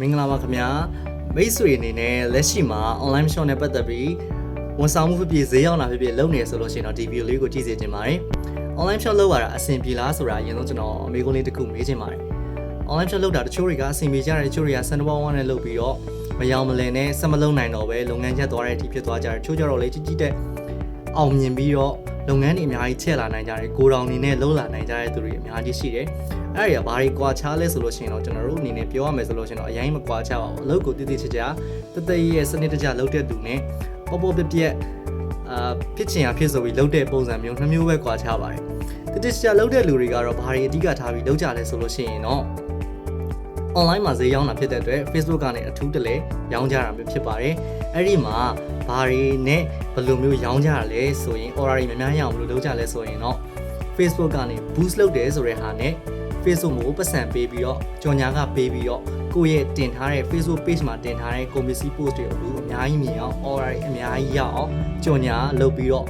မင်္ဂလာပါခင်ဗျာမိတ်ဆွေအနေနဲ့လက်ရှိမှာ online shop နဲ့ပတ်သက်ပြီးဝန်ဆောင်မှုဖြစ်ဖြစ်ဈေးရောက်တာဖြစ်ဖြစ်လုပ်နေဆိုလို့ရှိရင်တော့ဒီ video လေးကိုကြည့်စေချင်ပါတယ် online shop လုပ်ရတာအဆင်ပြေလားဆိုတာအရင်ဆုံးကျွန်တော်အမေကုန်းလေးတစ်ခုမေးချင်ပါတယ် online shop လုပ်တာတချို့တွေကအဆင်ပြေကြတယ်တချို့တွေကစံတဘောဝနဲ့လုပ်ပြီးတော့မယောင်မလင်နဲ့ဆက်မလုံးနိုင်တော့ပဲလုပ်ငန်းချက်သွားတဲ့အထိဖြစ်သွားကြတယ်တချို့ကြတော့လေကြီးကြီးတဲ့ အောင်မြင်ပြီးတော့လုပ်ငန်းတွေအများကြီးချက်လာနိုင်ကြတယ်ကိုယ်တော်အနေနဲ့လှုပ်လာနိုင်ကြတဲ့သူတွေအများကြီးရှိတယ်အဲ့ဒီကဘာတွေကွာခြားလဲဆိုလို့ရှိရင်တော့ကျွန်တော်တို့အနေနဲ့ပြောရမယ်ဆိုလို့ရှိရင်တော့အရင်မကွာခြားပါဘူးအလုပ်ကိုတည်တည်ချာချာတသက်ရဲ့စနစ်တကျလုပ်တဲ့သူနဲ့ပေါ်ပေါ်ပြပြက်အာဖြစ်ချင်ရဖြစ်ဆိုပြီးလုပ်တဲ့ပုံစံမျိုးနှမျိုးပဲကွာခြားပါတယ်တည်တည်ချာချာလုပ်တဲ့လူတွေကတော့ဘာတွေအဓိကထားပြီးလုပ်ကြလဲဆိုလို့ရှိရင်တော့ online မှာဈေးရောင်းတာဖြစ်တဲ့အတွက် Facebook ကနေအထူးတလဲရောင်းကြတာမျိုးဖြစ်ပါတယ်။အဲ့ဒီမှာဘာတွေနဲ့ဘယ်လိုမျိုးရောင်းကြရလဲဆိုရင် order တွေများများရအောင်ဘယ်လိုလုပ်ကြလဲဆိုရင်တော့ Facebook ကနေ boost လုပ်တယ်ဆိုတဲ့ဟာနဲ့ Facebook ကိုပတ်စံပေးပြီးတော့ကြော်ညာကပေးပြီးတော့ကိုယ့်ရဲ့တင်ထားတဲ့ Facebook page မှာတင်ထားတဲ့ကုန်ပစ္စည်း post တွေကိုအများကြီးမြင်အောင် order တွေအများကြီးရအောင်ကြော်ညာလုပ်ပြီးတော့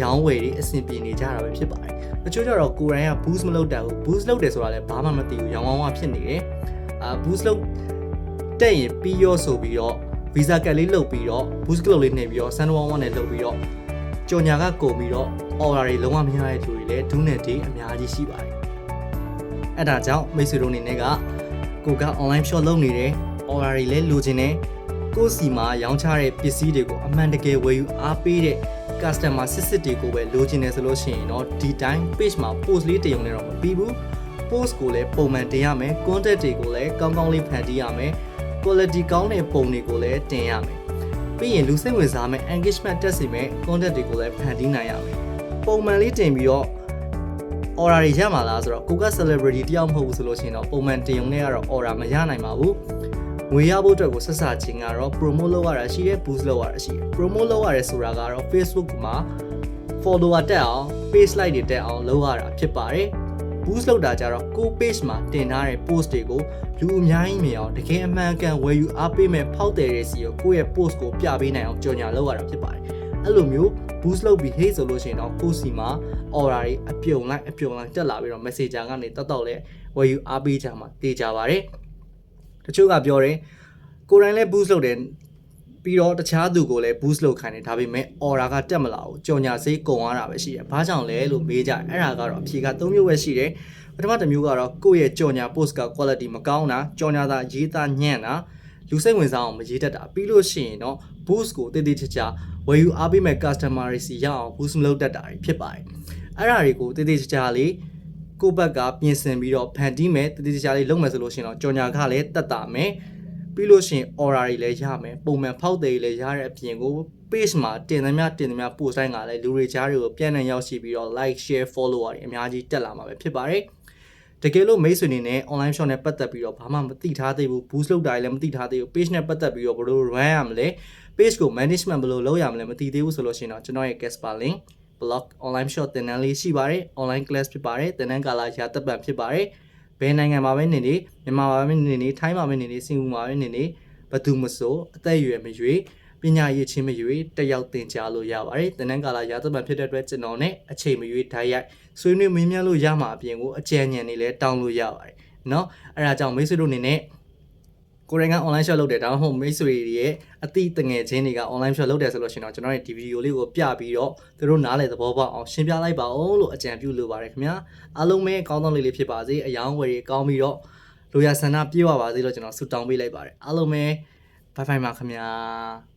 ရောင်းဝယ်တွေအဆင်ပြေနေကြတာပဲဖြစ်ပါတယ်။တချို့ကျတော့ကိုယ်တိုင်က boost မလုပ်တတ်ဘူး boost လုပ်တယ်ဆိုတာလည်းဘာမှမသိဘူးရောင်းဝါးဝါဖြစ်နေတယ်။အာ boost လုပ်တက်ရင်ပြီးရောဆိုပြီးတော့ visa ကတ်လေးလုပ်ပြီးတော့ boost လုပ်လေးနှိပ်ပြီးတော့ send one one နဲ့လုပ်ပြီးတော့ကြော်ညာကကုန်ပြီးတော့ order တွေလုံးဝမရတဲ့သူတွေလည်းဒုနဲ့ဒီအများကြီးရှိပါတယ်။အဲ့ဒါကြောင့်မိတ်ဆွေတို့အနေနဲ့ကကိုက online shop လုပ်နေတယ် order တွေလည်းလိုချင်တယ်ကိုယ့်စီမှာရောင်းချတဲ့ပစ္စည်းတွေကိုအမှန်တကယ်ဝယ်ယူအားပေးတဲ့ customer စစ်စစ်တွေကိုပဲလိုချင်တယ်ဆိုလို့ရှိရင်တော့ဒီတိုင်း page မှာ post လေးတင်ရုံနဲ့တော့မပြီးဘူး post ကိုလည်းပုံမှန်တင်ရမယ် content တွေကိုလည်းကောင်းကောင်းလေးဖန်တီးရမယ် quality ကောင်းတဲ့ပုံတွေကိုလည်းတင်ရမယ်ပြီးရင်လူစိတ်ဝင်စားမယ့် engagement တက်စေမယ့် content တွေကိုလည်းဖန်တီးနိုင်ရမယ်ပုံမှန်လေးတင်ပြီးတော့ order တွေရမှာလားဆိုတော့ကိုက celebrity တယောက်မဟုတ်ဘူးဆိုလို့ရှိရင်တော့ပုံမှန်တင်ရုံနဲ့ကတော့ order မရနိုင်ပါဘူး ငွေရဖို့အတွက်ကိုဆက်စချင်းကတော့ promote လုပ်ရတာရှိတယ် boost လုပ်ရတာရှိတယ် promote လုပ်ရတယ်ဆိုတာကတော့ Facebook မှာ follower တက်အောင် page like တွေတက်အောင်လုပ်ရတာဖြစ်ပါတယ် boost လုပ်တာကြတော့ကို page မှာတင်ထားတဲ့ post တွေကိုလူအများကြီးမြင်အောင်တကယ်အမှန်ကန်ဝယ်ယူအားပေးမဲ့ဖောက်တယ်တဲ့စီကိုကိုယ့်ရဲ့ post ကိုပြပေးနိုင်အောင်ကြော်ညာလုပ်ရတာဖြစ်ပါတယ်အဲ့လိုမျိုး boost လုပ်ပြီး hey ဆိုလို့ရှိရင်တော့ကိုယ့်စီမှာ order တွေအပြုံလိုက်အပြုံလိုက်တက်လာပြီးတော့ messenger ကနေတက်တော့လဲဝယ်ယူအားပေးကြမှာတေးကြပါတယ် တချို့ကပြောတယ်ကိုယ်တိုင်လည်း boost လုပ်တယ်ပြီးတော့တခြားသူကိုလည်း boost လုပ်ခိုင်းတယ်ဒါပေမဲ့ order ကတက်မလာဘူးကြော်ညာစိတ်ကုန်သွားတာပဲရှိတယ်ဘာကြောင့်လဲလို့မေးကြတယ်အဲ့ဒါကတော့အဖြေက၃မျိုးပဲရှိတယ်ပထမတစ်မျိုးကတော့ကိုယ့်ရဲ့ကြော်ညာ post က quality မကောင်းတာကြော်ညာတာရေးသားညံ့တာလူစိတ်ဝင်စားအောင်မရေးတတ်တာပြီးလို့ရှိရင်တော့ boost ကိုတည်တည်ချာချာဝယ်ယူအားပေးမဲ့ customer တွေစီရအောင် boost မလုပ်တတ်တာတွေဖြစ်ပါတယ်အဲ့ဒါတွေကိုတည်တည်ချာချာလေး ကိုယ့်ဘက်ကပြင်ဆင်ပြီးတော့ဖန်တီးမယ်တည်တည်ချာချာလေးလုပ်မယ်ဆိုလို့ရှိရင်တော့ကြော်ညာခလည်းတက်တာမယ်ပြီးလို့ရှိရင် order တွေလည်းရမယ်ပုံမှန်ဖောက်တယ်တွေလည်းရတဲ့အပြင်ကို page မှာတင်သမျှတင်သမျှ post တိုင်းကလည်းလူတွေကြားတွေကိုပြန်လည်ရောက်ရှိပြီးတော့ like share follower တွေအများကြီးတက်လာမှာပဲဖြစ်ပါတယ်တကယ်လို့မိတ်ဆွေနေနဲ့ online shop နဲ့ပတ်သက်ပြီးတော့ဘာမှမသိထားသေးဘူး boost လုပ်တာလည်းမသိထားသေးဘူး page နဲ့ပတ်သက်ပြီးတော့ဘယ်လို run ရမလဲ page ကို management ဘယ်လိုလုပ်ရမလဲမသိသေးဘူးဆိုလို့ရှိရင်တော့ကျွန်တော်ရဲ့ Casper link block online short သင်တန်းလေးရှိပါတယ် online class ဖြစ်ပါတယ်သင်တန်းကာလရာသက်ပံဖြစ်ပါတယ်ဘယ်နိုင်ငံမှာပဲနေနေမြန်မာမှာပဲနေနေထိုင်းမှာပဲနေနေစင်ကာပူမှာပဲနေနေဘသူမဆိုအသက်အရွယ်မရွေးပညာရည်ချင်းမရွေးတက်ရောက်သင်ကြားလို့ရပါတယ်။တနင်္ဂနွေရာသပန်ဖြစ်တဲ့အတွက်ကျွန်တော်နဲ့အချိန်မရွေးဓာတ်ရိုက်ဆွေးနွေးမေးမြန်းလို့ရမှာအပြင်ကိုအကြံဉာဏ်တွေလည်းတောင်းလို့ရပါတယ်။နော်အဲ့ဒါကြောင့်မိတ်ဆွေတို့အနေနဲ့ ကိုရိုင်းက online shop လုပ်တယ်ဒါမှမဟုတ်မိတ်ဆွေတွေရဲ့အတိတငယ်ချင်းတွေက online shop လုပ်တယ်ဆိုလို့ရှိရင်တော့ကျွန်တော်ရဲ့ဒီဗီဒီယိုလေးကိုပြပြီးတော့သူတို့နားလည်သဘောပေါက်အောင်ရှင်းပြလိုက်ပါဦးလို့အကြံပြုလိုပါတယ်ခင်ဗျာအားလုံးပဲအကောင်းဆုံးလေးလေးဖြစ်ပါစေအယောင်းဝယ်တွေကောင်းပြီးတော့လိုရဆန္ဒပြေဝပါစေလို့ကျွန်တော်ဆုတောင်းပေးလိုက်ပါတယ်အားလုံးပဲဘိုင်ဘိုင်ပါခင်ဗျာ